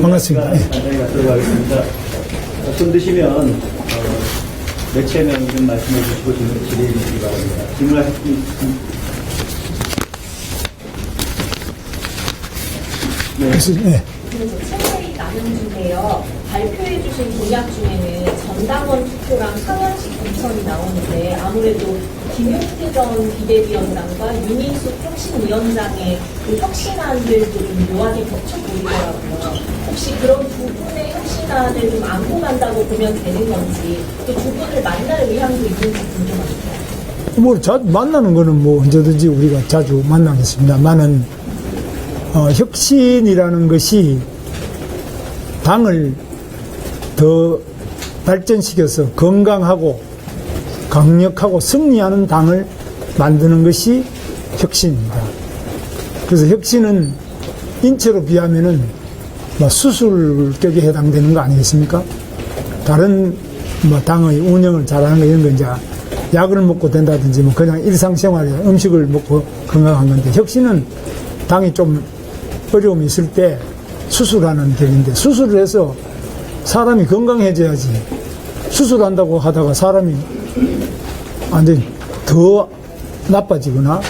반갑습니다. 예. 간단히 들어가겠습니다. 좀 드시면 어, 매체명 좀 말씀해 주시고 질문 질의해 주시기 바랍니다. 질문하실 분 예. 그래서 최저희 나눔 중에요. 발표해 주신 공약 중에는 전당원 투표랑 상향식 공천이 나오는데 아무래도 김용태 전 비대위원장과 윤인숙 혁신위원장의 그 혁신안들도 좀 묘하게 겹쳐 보이더라고요. 혹시 그런 두 분의 혁신안을 좀 안고 간다고 보면 되는 건지 또 두 분을 만날 의향도 있는지 궁금합니다. 뭐, 자, 만나는 거는 뭐 언제든지 우리가 자주 만나겠습니다만은, 어, 혁신이라는 것이 당을 더 발전시켜서 건강하고 강력하고 승리하는 당을 만드는 것이 혁신입니다. 그래서 혁신은 인체로 비하면은 뭐 수술격에 해당되는 거 아니겠습니까? 다른 뭐 당의 운영을 잘하는 거 이런 거 이제 약을 먹고 된다든지 뭐 그냥 일상생활에 음식을 먹고 건강한 건데 혁신은 당이 좀 어려움이 있을 때 수술하는 격인데 수술을 해서 사람이 건강해져야지 수술한다고 하다가 사람이 완전히 더 나빠지거나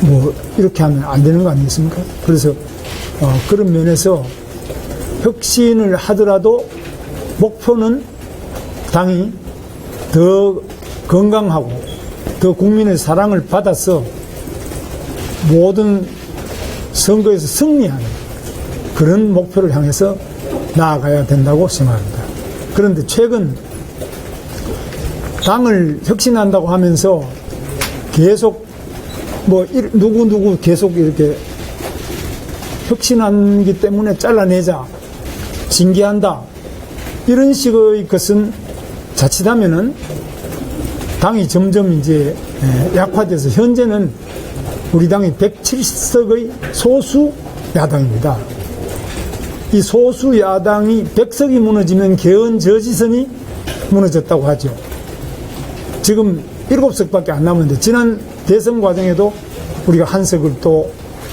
뭐 이렇게 하면 안 되는 거 아니겠습니까? 그래서 어, 그런 면에서 혁신을 하더라도 목표는 당이 더 건강하고 더 국민의 사랑을 받아서 모든 선거에서 승리하는 그런 목표를 향해서 나아가야 된다고 생각합니다. 그런데 최근 당을 혁신한다고 하면서 계속 뭐 일- 누구 누구 계속 이렇게 혁신하기 때문에 잘라내자, 징계한다, 이런 식의 것은 자칫하면은 당이 점점 이제 에, 약화돼서 현재는 우리 당이 107석의 소수 야당입니다. 이 소수 야당이 100석이 무너지면 개헌 저지선이 무너졌다고 하죠. 지금 7석밖에 안 남았는데 지난 대선 과정에도 우리가 한 석을 또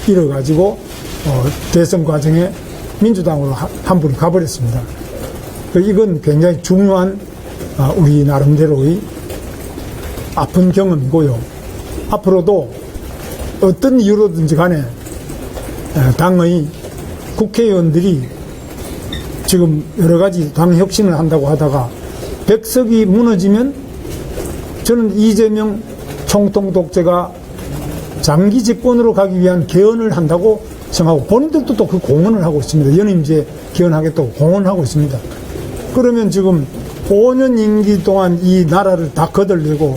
잃어가지고 어, 대선 과정에 민주당으로 하- 한 분이 가버렸습니다. 그 이건 굉장히 중요한 아, 우리 나름대로의 아픈 경험이고요. 앞으로도 어떤 이유로든지 간에 에, 당의 국회의원들이 지금 여러 가지 당 혁신을 한다고 하다가 백석이 무너지면 저는 이재명 총통 독재가 장기 집권으로 가기 위한 개헌을 한다고 생각하고 본인들도 또 그 공언을 하고 있습니다. 연임제 개헌하겠다고 공언하고 있습니다. 그러면 지금 5년 임기 동안 이 나라를 다 거들리고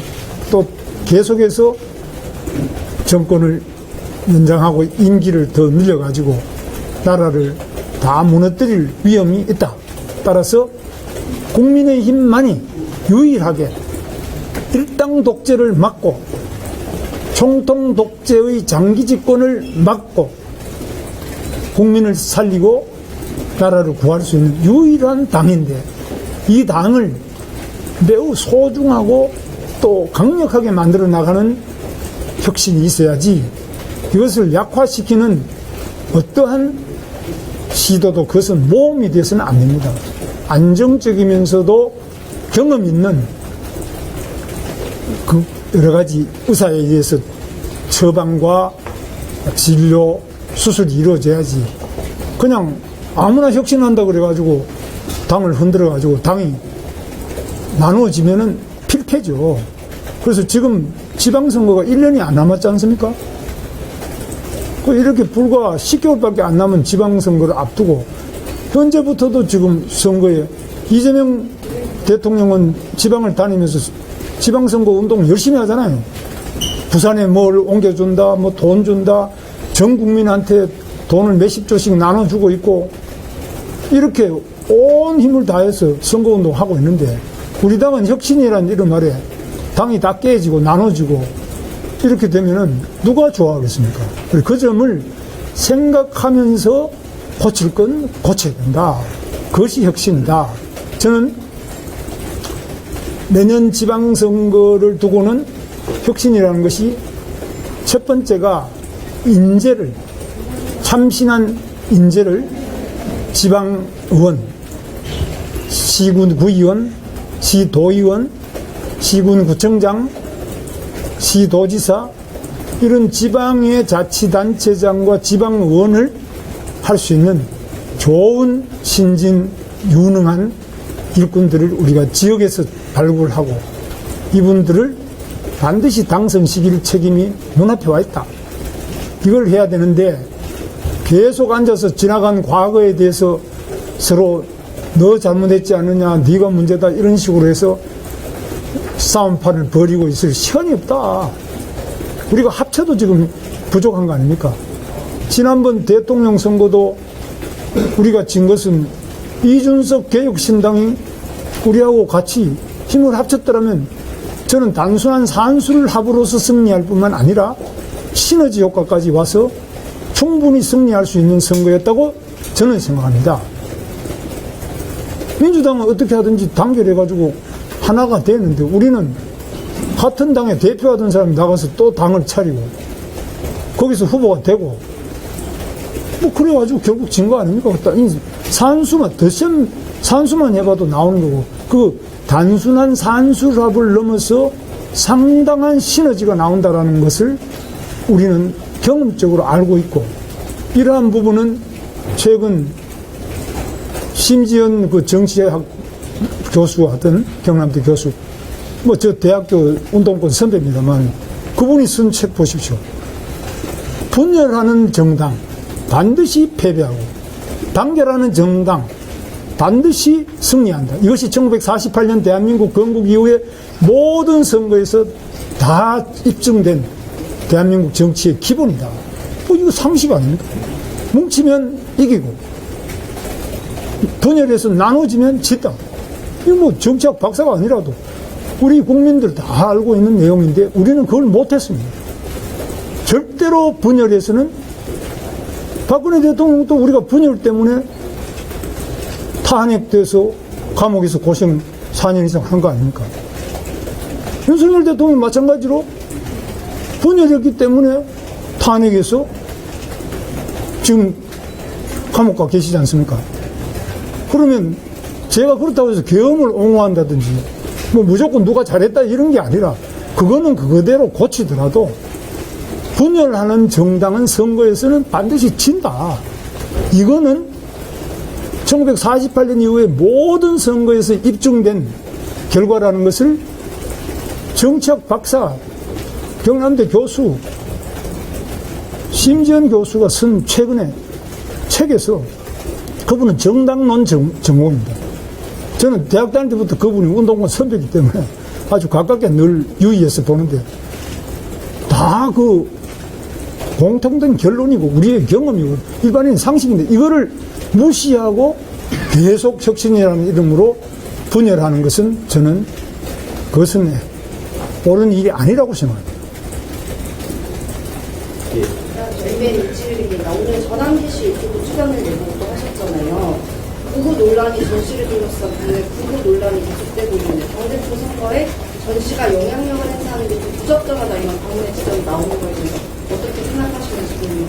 또 계속해서 정권을 연장하고 임기를 더 늘려가지고 나라를 다 무너뜨릴 위험이 있다. 따라서 국민의 힘만이 유일하게 일당 독재를 막고 총통 독재의 장기 집권을 막고 국민을 살리고 나라를 구할 수 있는 유일한 당인데 이 당을 매우 소중하고 또 강력하게 만들어 나가는 혁신이 있어야지 이것을 약화시키는 어떠한 시도도 그것은 모험이 되어서는 안 됩니다. 안정적이면서도 경험 있는 그 여러 가지 의사에 의해서 처방과 진료, 수술이 이루어져야지 그냥 아무나 혁신한다 그래가지고 당을 흔들어가지고 당이 나누어지면은 필패죠. 그래서 지금 지방선거가 1년이 안 남았지 않습니까? 그 이렇게 불과 10개월밖에 안 남은 지방선거를 앞두고 현재부터도 지금 선거에 이재명 대통령은 지방을 다니면서 지방선거 운동 열심히 하잖아요. 부산에 뭘 옮겨준다, 뭐 돈 준다, 전 국민한테 돈을 몇십 조씩 나눠주고 있고, 이렇게 온 힘을 다해서 선거운동 하고 있는데, 우리 당은 혁신이라는 이런 말에 당이 다 깨지고 나눠지고, 이렇게 되면은 누가 좋아하겠습니까? 그 점을 생각하면서 고칠 건 고쳐야 된다. 그것이 혁신이다. 저는 내년 지방선거를 두고는 혁신이라는 것이 첫 번째가 인재를, 참신한 인재를 지방의원, 시군 구의원, 시도의원, 시군 구청장, 시도지사 이런 지방의 자치단체장과 지방의원을 할 수 있는 좋은 신진 유능한 일꾼들을 우리가 지역에서 발굴하고 이분들을 반드시 당선시킬 책임이 눈앞에 와 있다. 이걸 해야 되는데 계속 앉아서 지나간 과거에 대해서 서로 너 잘못했지 않느냐, 네가 문제다 이런 식으로 해서 싸움판을 벌이고 있을 시간이 없다. 우리가 합쳐도 지금 부족한 거 아닙니까? 지난번 대통령 선거도 우리가 진 것은 이준석 개혁신당이 우리하고 같이 힘을 합쳤더라면 저는 단순한 산술 합으로서 승리할 뿐만 아니라 시너지 효과까지 와서 충분히 승리할 수 있는 선거였다고 저는 생각합니다. 민주당은 어떻게 하든지 단결해가지고 하나가 되는데 우리는 같은 당의 대표하던 사람이 나가서 또 당을 차리고 거기서 후보가 되고 뭐 그래가지고 결국 진 거 아닙니까? 이 산수만 더셈 산수만 해봐도 나오는 거고 그 단순한 산수합을 넘어서 상당한 시너지가 나온다라는 것을 우리는 경험적으로 알고 있고 이러한 부분은 최근 심지연 그 정치학 교수가 하던 경남대 교수 뭐 저 대학교 운동권 선배입니다만 그분이 쓴 책 보십시오. 분열하는 정당 반드시 패배하고 단결하는 정당 반드시 승리한다. 이것이 1948년 대한민국 건국 이후에 모든 선거에서 다 입증된 대한민국 정치의 기본이다. 뭐 이거 상식 아닙니까? 뭉치면 이기고 분열해서 나눠지면 진다. 이거 뭐 정치학 박사가 아니라도 우리 국민들 다 알고 있는 내용인데 우리는 그걸 못했습니다. 절대로 분열해서는 박근혜 대통령도 우리가 분열 때문에 탄핵돼서 감옥에서 고생 4년 이상 한 거 아닙니까? 윤석열 대통령 마찬가지로 분열했기 때문에 탄핵해서 지금 감옥 가 계시지 않습니까? 그러면 제가 그렇다고 해서 계엄을 옹호한다든지 뭐 무조건 누가 잘했다 이런 게 아니라 그거는 그거대로 고치더라도 분열하는 정당은 선거에서는 반드시 진다. 이거는 1948년 이후에 모든 선거에서 입증된 결과라는 것을 정치학 박사, 경남대 교수, 심지연 교수가 쓴 최근에 책에서 그분은 정당론 전, 전공입니다. 저는 대학 다닐 때부터 그분이 운동권 선배이기 때문에 아주 가깝게 늘 유의해서 보는데 다그 공통된 결론이고 우리의 경험이고 일반인 상식인데 이거를 무시하고 계속 혁신이라는 이름으로 분열하는 것은 저는 그것은 옳은 일이 아니라고 생각합니다. 저희의 일주일입니다. 오늘 전환기 씨 유튜브 출연을 예고도 하셨잖아요. 구구 논란이 전 씨를 둘러싼 그 구구 논란이 계속되고 있는데 당대표 선거에 전 씨가 영향력을 행사하는 게좀 부적절하다 이런 방문의 지적이 나오는 대해서 어떻게 생각하시는지.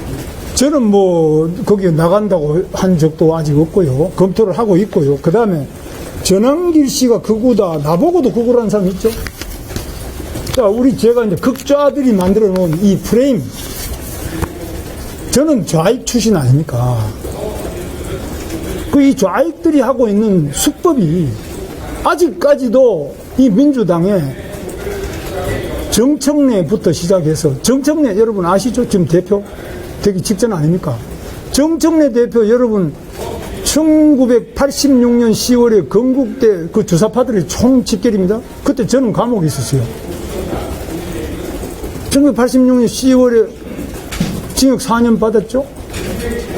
저는 뭐 거기에 나간다고 한 적도 아직 없고요. 검토를 하고 있고요. 그 다음에 전환길 씨가 극우다. 나보고도 극우라는 사람 있죠. 자, 우리 제가 이제 극좌들이 만들어 놓은 이 프레임. 저는 좌익 출신 아닙니까? 그 이 좌익들이 하고 있는 수법이 아직까지도 이 민주당의 정청래부터 시작해서 정청래 여러분 아시죠? 지금 대표 되기 직전 아닙니까? 정청래 대표 여러분 1986년 10월에 건국대 그 주사파들의 총 집결입니다. 그때 저는 감옥에 있었어요. 1986년 10월에 징역 4년 받았죠?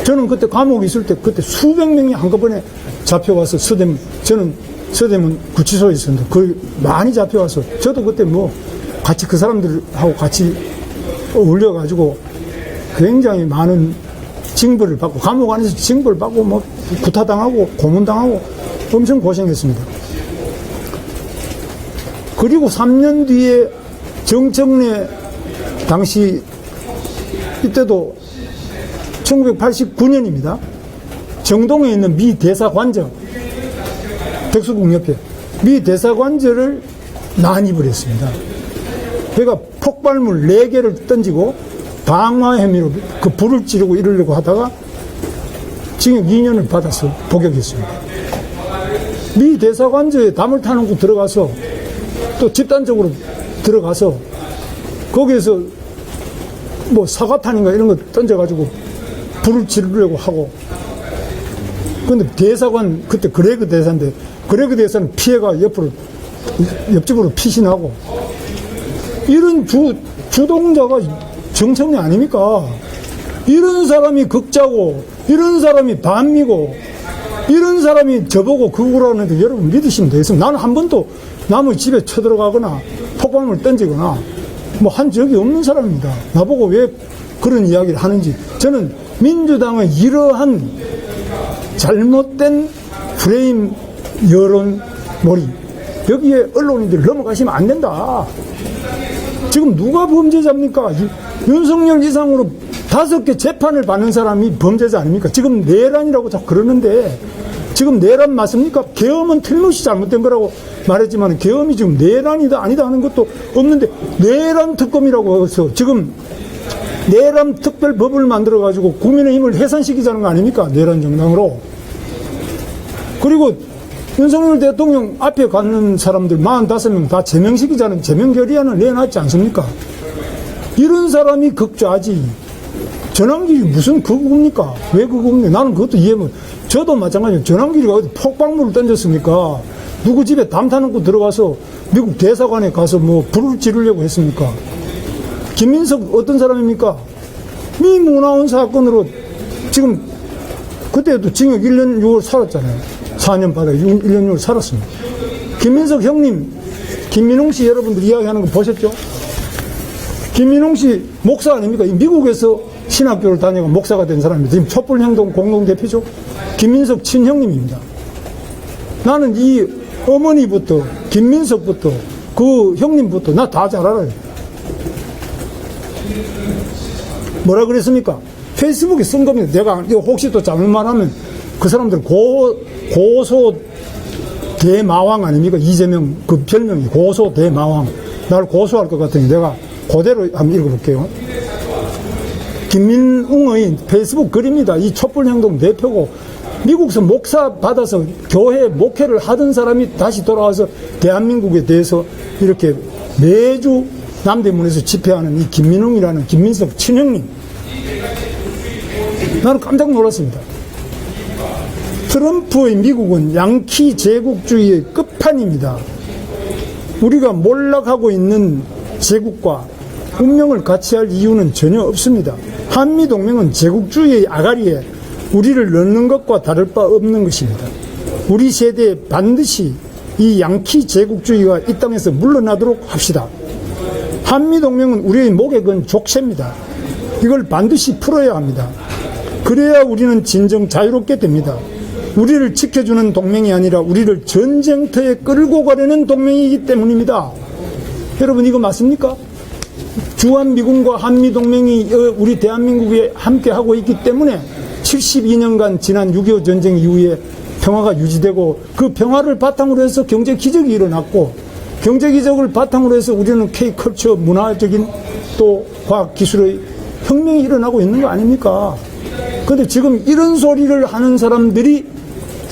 저는 그때 감옥에 있을 때 그때 수백 명이 한꺼번에 잡혀와서 서대문, 저는 서대문 구치소에 있었는데 거의 많이 잡혀와서 저도 그때 뭐 같이 그 사람들하고 같이 어울려가지고 굉장히 많은 징벌을 받고 감옥 안에서 징벌 받고 뭐 구타당하고 고문당하고 엄청 고생했습니다. 그리고 3년 뒤에 정청래 당시 이때도 1989년입니다. 정동에 있는 미 대사관저, 백수국 옆에 미 대사관저를 난입을 했습니다. 그러니까 폭발물 4개를 던지고 방화 혐의로 그 불을 지르고 이러려고 하다가 징역 2년을 받아서 복역했습니다. 미 대사관저에 담을 타는 곳 들어가서 또 집단적으로 들어가서 거기에서 뭐 사과탄인가 이런 거 던져가지고 불을 지르려고 하고 근데 대사관 그때 그레그 대사인데 그레그 대사는 피해가 옆으로 옆집으로 피신하고 이런 주 주동자가 정청래 아닙니까? 이런 사람이 극자고 이런 사람이 반미고 이런 사람이 저보고 그거라는데 여러분 믿으시면 되겠습니다. 나는 한 번도 남의 집에 쳐들어가거나 폭발물 던지거나 뭐 한 적이 없는 사람입니다. 나보고 왜 그런 이야기를 하는지 저는 민주당의 이러한 잘못된 프레임 여론 몰이 여기에 언론인들이 넘어가시면 안 된다. 지금 누가 범죄자입니까? 이- 윤석열 이상으로 다섯 개 재판을 받는 사람이 범죄자 아닙니까? 지금 내란이라고 자꾸 그러는데 지금 내란 맞습니까? 계엄은 틀림없이 잘못된 거라고 말했지만 계엄이 지금 내란이다 아니다 하는 것도 없는데 내란 특검이라고 해서 지금 내란 특별 법을 만들어 가지고 국민의힘을 해산시키자는 거 아닙니까? 내란 정당으로. 그리고 윤석열 대통령 앞에 가는 사람들 45명 다 제명시키자는 제명 결의안을 내놨지 않습니까? 이런 사람이 극좌지. 전환길이 무슨 극우입니까? 왜 극우입니까? 나는 그것도 이해 못. 저도 마찬가지예요. 전환길이가 어디 폭발물을 던졌습니까? 누구 집에 담 타놓고 들어가서 미국 대사관에 가서 뭐 불을 지르려고 했습니까? 김민석 어떤 사람입니까? 미 문화원 사건으로 지금 그때도 징역 1년 6월 살았잖아요. 4년 받아 1년 6월 살았습니다. 김민석 형님, 김민홍 씨 여러분들 이야기하는 거 보셨죠? 김민홍 씨 목사 아닙니까? 이 미국에서 신학교를 다니고 목사가 된 사람입니다. 지금 촛불행동 공동대표죠? 김민석 친형님입니다. 나는 이 어머니부터, 김민석부터, 그 형님부터 나 다 잘 알아요. 뭐라 그랬습니까? 페이스북에 쓴 겁니다. 내가 혹시 또 잘못 말하면 그 사람들 고, 고소 대마왕 아닙니까? 이재명 그 별명이 고소 대마왕. 나를 고소할 것 같으니 내가 그대로 한번 읽어볼게요. 김민웅의 페이스북 글입니다. 이 촛불행동 대표고 미국에서 목사 받아서 교회 목회를 하던 사람이 다시 돌아와서 대한민국에 대해서 이렇게 매주 남대문에서 집회하는 이 김민웅이라는 김민석 친형님. 나는 깜짝 놀랐습니다. 트럼프의 미국은 양키 제국주의의 끝판입니다. 우리가 몰락하고 있는 제국과 운명을 같이 할 이유는 전혀 없습니다. 한미동맹은 제국주의의 아가리에 우리를 넣는 것과 다를 바 없는 것입니다. 우리 세대에 반드시 이 양키 제국주의가 이 땅에서 물러나도록 합시다. 한미동맹은 우리의 목에 건 족쇄입니다. 이걸 반드시 풀어야 합니다. 그래야 우리는 진정 자유롭게 됩니다. 우리를 지켜주는 동맹이 아니라 우리를 전쟁터에 끌고 가려는 동맹이기 때문입니다. 여러분 이거 맞습니까? 주한미군과 한미동맹이 어, 우리 대한민국에 함께하고 있기 때문에 72년간 지난 6.25 전쟁 이후에 평화가 유지되고 그 평화를 바탕으로 해서 경제 기적이 일어났고 경제 기적을 바탕으로 해서 우리는 K컬처 문화적인 또 과학 기술의 혁명이 일어나고 있는 거 아닙니까? 근데 지금 이런 소리를 하는 사람들이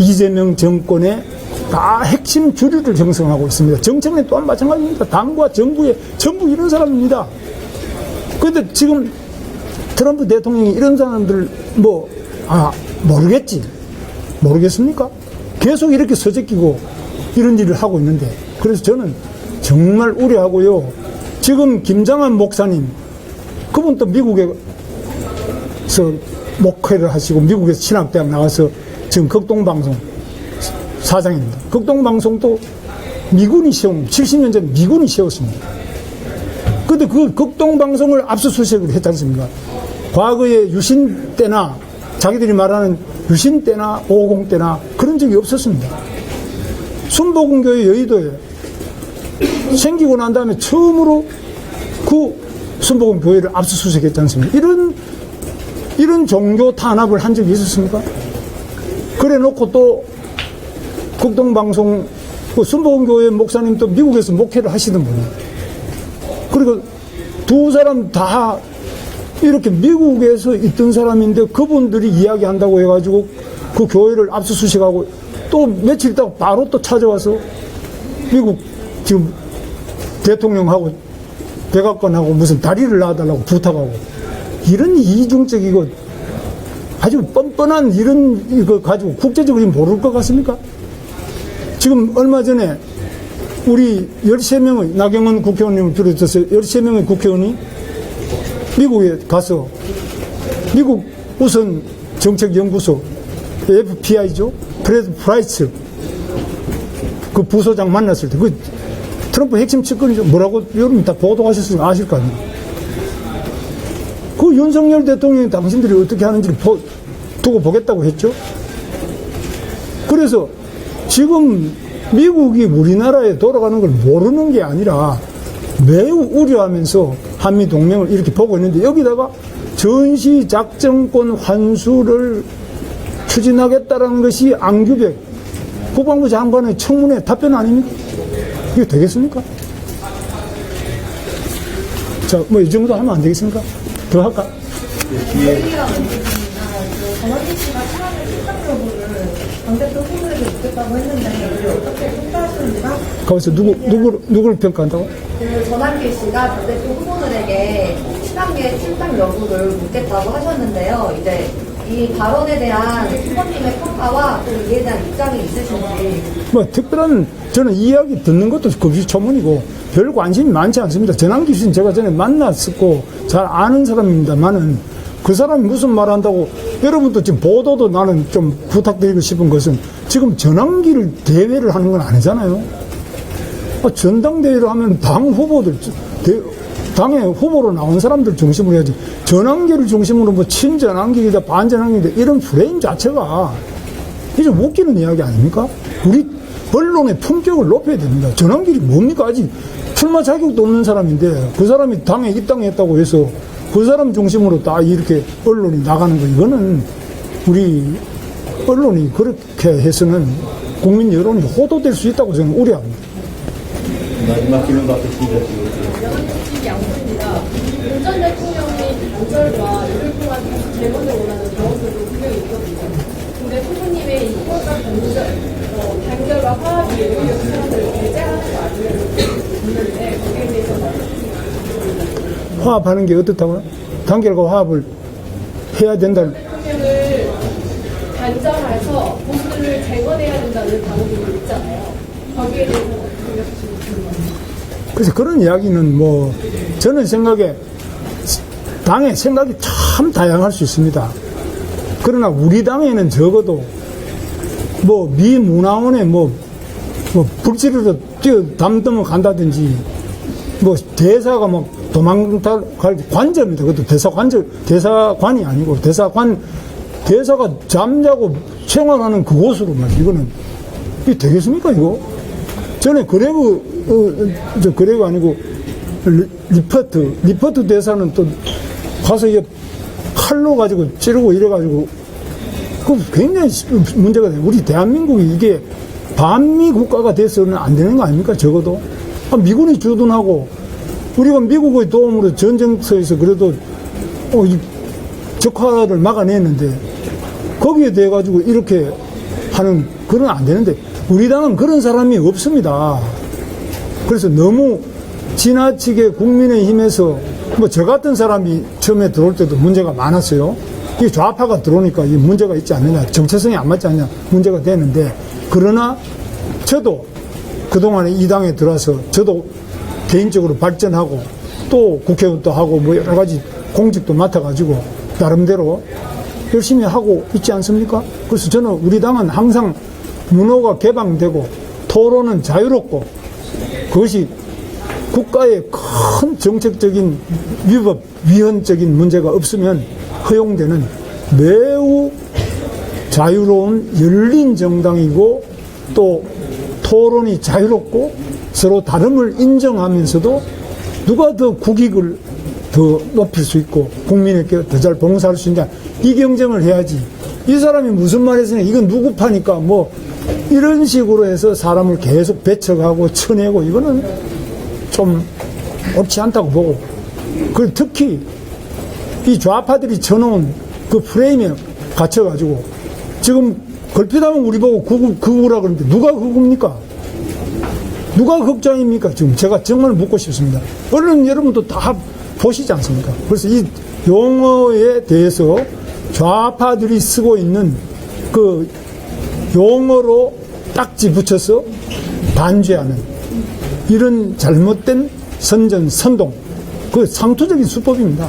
이재명 정권의 다 핵심 주류를 형성하고 있습니다. 정청래 또한 마찬가지입니다. 당과 정부의 전부 이런 사람입니다. 근데 지금 트럼프 대통령이 이런 사람들 뭐, 아, 모르겠지. 모르겠습니까? 계속 이렇게 서재끼고 이런 일을 하고 있는데. 그래서 저는 정말 우려하고요. 지금 김장한 목사님, 그분 또 미국에서 목회를 하시고 미국에서 신학대학 나와서 지금 극동방송 사장입니다. 극동방송도 미군이 세운, 70년 전 미군이 세웠습니다. 근데 그 극동방송을 압수수색을 했지 않습니까? 과거에 유신 때나 자기들이 말하는 유신 때나 50 때나 그런 적이 없었습니다. 순복음교회 여의도에 생기고 난 다음에 처음으로 그 순복음교회를 압수수색했지 않습니까? 이런, 이런 종교 탄압을 한 적이 있었습니까? 그래 놓고 또 국동방송 그 순복음교회 목사님 또 미국에서 목회를 하시던 분이에요. 그리고 두 사람 다 이렇게 미국에서 있던 사람인데 그분들이 이야기한다고 해가지고 그 교회를 압수수색하고 또 며칠 있다가 바로 또 찾아와서 미국 지금 대통령하고 백악관하고 무슨 다리를 놔달라고 부탁하고 이런 이중적이고 아주 뻔뻔한 이런 이거 가지고 국제적으로 모를 것 같습니까? 지금 얼마 전에 우리 13명의 나경원 국회의원님을 비롯해서 13명의 국회의원이 미국에 가서 미국 우선 정책연구소 FBI죠. 프레드 프라이츠 그 부소장 만났을 때 그 트럼프 핵심 측근이죠. 뭐라고 여러분 다 보도하셨으면 아실 거 아니에요. 그 윤석열 대통령이 당신들이 어떻게 하는지 보- 두고 보겠다고 했죠. 그래서 지금 미국이 우리나라에 돌아가는 걸 모르는 게 아니라 매우 우려하면서 한미 동맹을 이렇게 보고 있는데 여기다가 전시 작전권 환수를 추진하겠다는 것이 안규백 국방부 장관의 청문회 답변 아닙니까? 이게 되겠습니까? 자, 뭐 이 정도 하면 안 되겠습니까? 더 할까? 전원기 씨가 차라리 실장 여부를 당대표 묻겠다고 했는데 어떻게 평가하시는지가 거기서 누구, 누구, 누구를 평가한다고? 그 전환기 씨가 당대표 후보들에게 친한계 출당 여부를 묻겠다고 하셨는데요. 이제 이 발언에 대한 후보님의 평가와 또 이에 대한 입장이 있으신지 뭐 특별한 저는 이야기 듣는 것도 금시초문이고 별 관심이 많지 않습니다. 전환기 씨는 제가 전에 만났었고 잘 아는 사람입니다만은 그 사람이 무슨 말 한다고 여러분도 지금 보도도 나는 좀 부탁드리고 싶은 것은 지금 전환기를 대회를 하는 건 아니잖아요. 아, 전당대회를 하면 당 후보들, 대- 당의 후보로 나온 사람들 중심으로 해야지. 전환기를 중심으로 뭐 친전환기이다, 반전환기이다, 이런 프레임 자체가 좀 웃기는 이야기 아닙니까? 우리 언론의 품격을 높여야 됩니다. 전환길이 뭡니까? 아직 출마 자격도 없는 사람인데 그 사람이 당에 입당했다고 해서 그 사람 중심으로 다 이렇게 언론이 나가는 거 이거는 우리 언론이 그렇게 해서는 국민 여론이 호도될 수 있다고 저는 우려합니다. 마지막 질문 받겠습니다. 윤전 대통령이 단절과 이를 통한 재건을 원하는 당원들도 분명히 있거든요. 근데 후보님의 이 후보자 단절, 어, 단결과 화합이 오히려 그 사람들을 배제하는 거 아니냐는 있는데 거기에 대해서 화합하는 게 어떻다고요? 단결과 화합을 해야 된다는 대통령을 단절해서 보수를 재건해야 된다는 당원들도 있잖아요. 거기에 대해서 어떻게 생각하시는지. 그래서 그런 이야기는 뭐 저는 생각에 당의 생각이 참 다양할 수 있습니다. 그러나 우리 당에는 적어도 뭐 미문화원에 뭐, 뭐 불지르러 뛰어 담담을 간다든지 뭐 대사가 막 도망갈 관저입니다. 그것도 대사 관저 대사관이 아니고 대사관 대사가 잠자고 생활하는 그곳으로 말 이거는 이게 되겠습니까 이거? 전에 그레그 어, 저 그레그 아니고 리, 리퍼트 리퍼트 대사는 또 가서 이게 칼로 가지고 찌르고 이래 가지고 그 굉장히 시- 문제가 돼요. 우리 대한민국이 이게 반미 국가가 돼서는 안 되는 거 아닙니까? 적어도 아, 미군이 주둔하고 우리가 미국의 도움으로 전쟁터에서 그래도 어, 이 적화를 막아냈는데 거기에 대해 가지고 이렇게 하는 그건 안 되는데 우리 당은 그런 사람이 없습니다. 그래서 너무 지나치게 국민의힘에서 뭐 저 같은 사람이 처음에 들어올 때도 문제가 많았어요. 이 좌파가 들어오니까 이 문제가 있지 않느냐, 정체성이 안 맞지 않느냐 문제가 되는데 그러나 저도 그동안에 이 당에 들어와서 저도 개인적으로 발전하고 또 국회의원도 하고 뭐 여러 가지 공직도 맡아가지고 나름대로 열심히 하고 있지 않습니까? 그래서 저는 우리 당은 항상 문호가 개방되고 토론은 자유롭고 그것이 국가의 큰 정책적인 위법, 위헌적인 문제가 없으면 허용되는 매우 자유로운 열린 정당이고 또 토론이 자유롭고 서로 다름을 인정하면서도 누가 더 국익을 더 높일 수 있고 국민에게 더 잘 봉사할 수 있냐 이 경쟁을 해야지 이 사람이 무슨 말 했으냐, 이건 누구 파니까 뭐, 이런 식으로 해서 사람을 계속 배척하고 쳐내고, 이거는 좀 옳지 않다고 보고. 그 특히 이 좌파들이 쳐놓은 그 프레임에 갇혀가지고, 지금 걸핏하면 우리 보고 극우, 극우라 그러는데, 누가 극우입니까? 누가 극장입니까? 지금 제가 정말 묻고 싶습니다. 언론 여러분도 다 보시지 않습니까? 그래서 이 용어에 대해서 좌파들이 쓰고 있는 그 용어로 딱지 붙여서 반죄하는 이런 잘못된 선전, 선동, 그 상투적인 수법입니다.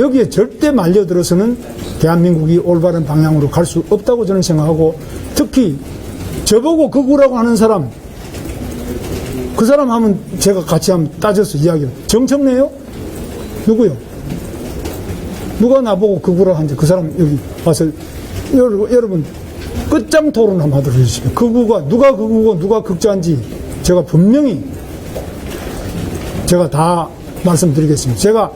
여기에 절대 말려들어서는 대한민국이 올바른 방향으로 갈 수 없다고 저는 생각하고 특히 저보고 극우라고 하는 사람 그 사람 하면 제가 같이 한번 따져서 이야기를. 정청래요? 누구요? 누가 나보고 극우라 한지 그 사람 여기 와서 여러분, 끝장 토론 한번 하도록 해주시죠. 극우가 누가 극우고 누가 극자인지 제가 분명히 제가 다 말씀드리겠습니다. 제가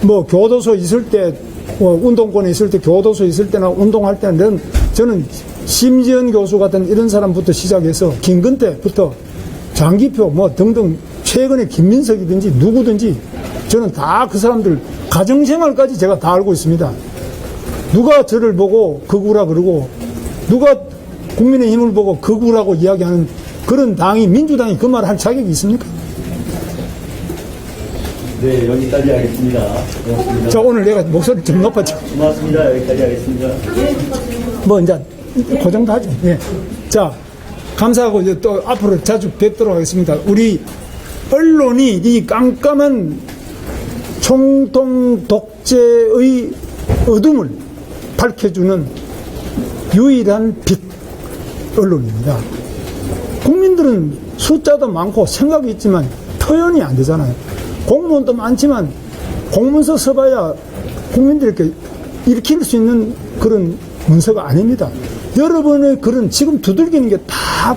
뭐 교도소 있을 때, 뭐 운동권에 있을 때, 교도소 있을 때나 운동할 때는 저는 심지연 교수 같은 이런 사람부터 시작해서 김근태부터 장기표 뭐 등등 최근에 김민석이든지 누구든지 저는 다 그 사람들 가정생활까지 제가 다 알고 있습니다. 누가 저를 보고 극우라 그러고 누가 국민의힘을 보고 극우라고 이야기하는 그런 당이 민주당이 그 말을 할 자격이 있습니까? 네, 여기까지 하겠습니다. 고맙습니다. 자 오늘 내가 목소리 좀 높았죠. 고맙습니다. 여기까지 하겠습니다. 뭐 이제 그 정도 하죠. 예. 자 감사하고 이제 또 앞으로 자주 뵙도록 하겠습니다. 우리 언론이 이 깜깜한 총통 독재의 어둠을 밝혀주는 유일한 빛 언론입니다. 국민들은 숫자도 많고 생각이 있지만 표현이 안 되잖아요. 공무원도 많지만 공문서 써봐야 국민들에게 일으킬 수 있는 그런 문서가 아닙니다. 여러분의 그런 지금 두들기는 게 다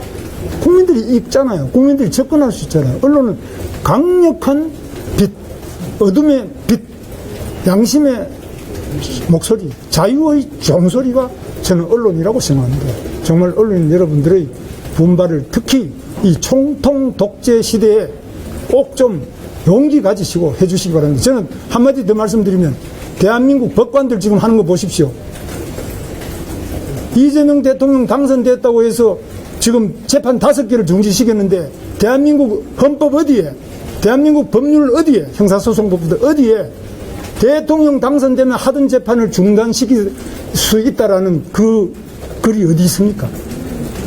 국민들이 읽잖아요. 국민들이 접근할 수 있잖아요. 언론은 강력한 빛, 어둠의 빛, 양심의 목소리, 자유의 종소리가 저는 언론이라고 생각합니다. 정말 언론 여러분들의 분발을 특히 이 총통 독재 시대에 꼭 좀 용기 가지시고 해주시기 바랍니다. 저는 한마디 더 말씀드리면 대한민국 법관들 지금 하는 거 보십시오. 이재명 대통령 당선됐다고 해서 지금 재판 다섯 개를 중지시켰는데 대한민국 헌법 어디에 대한민국 법률 어디에 형사소송법도 어디에 대통령 당선되면 하던 재판을 중단시킬 수 있다라는 그 글이 어디 있습니까?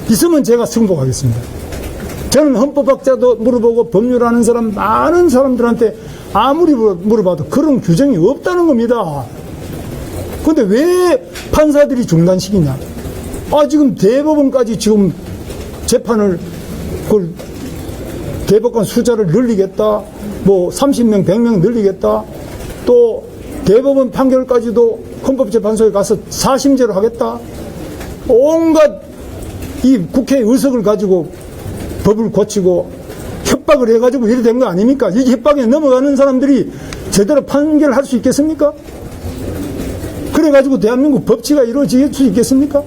있으면 제가 승복하겠습니다. 저는 헌법학자도 물어보고 법률 아는 사람 많은 사람들한테 아무리 물어봐도 그런 규정이 없다는 겁니다. 근데 왜 판사들이 중단시키냐? 아, 지금 대법원까지 지금 재판을, 그걸 대법관 숫자를 늘리겠다. 뭐 30명, 100명 늘리겠다. 또 대법원 판결까지도 헌법재판소에 가서 사심제로 하겠다. 온갖 이 국회 의석을 가지고 법을 고치고 협박을 해가지고 이래 된 거 아닙니까? 이 협박에 넘어가는 사람들이 제대로 판결할 수 있겠습니까? 그래가지고 대한민국 법치가 이루어질 수 있겠습니까?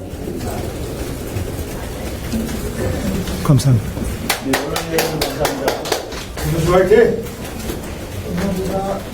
감사합니다. 네, 오늘 감사합니다. 김수할 때 감사합니다.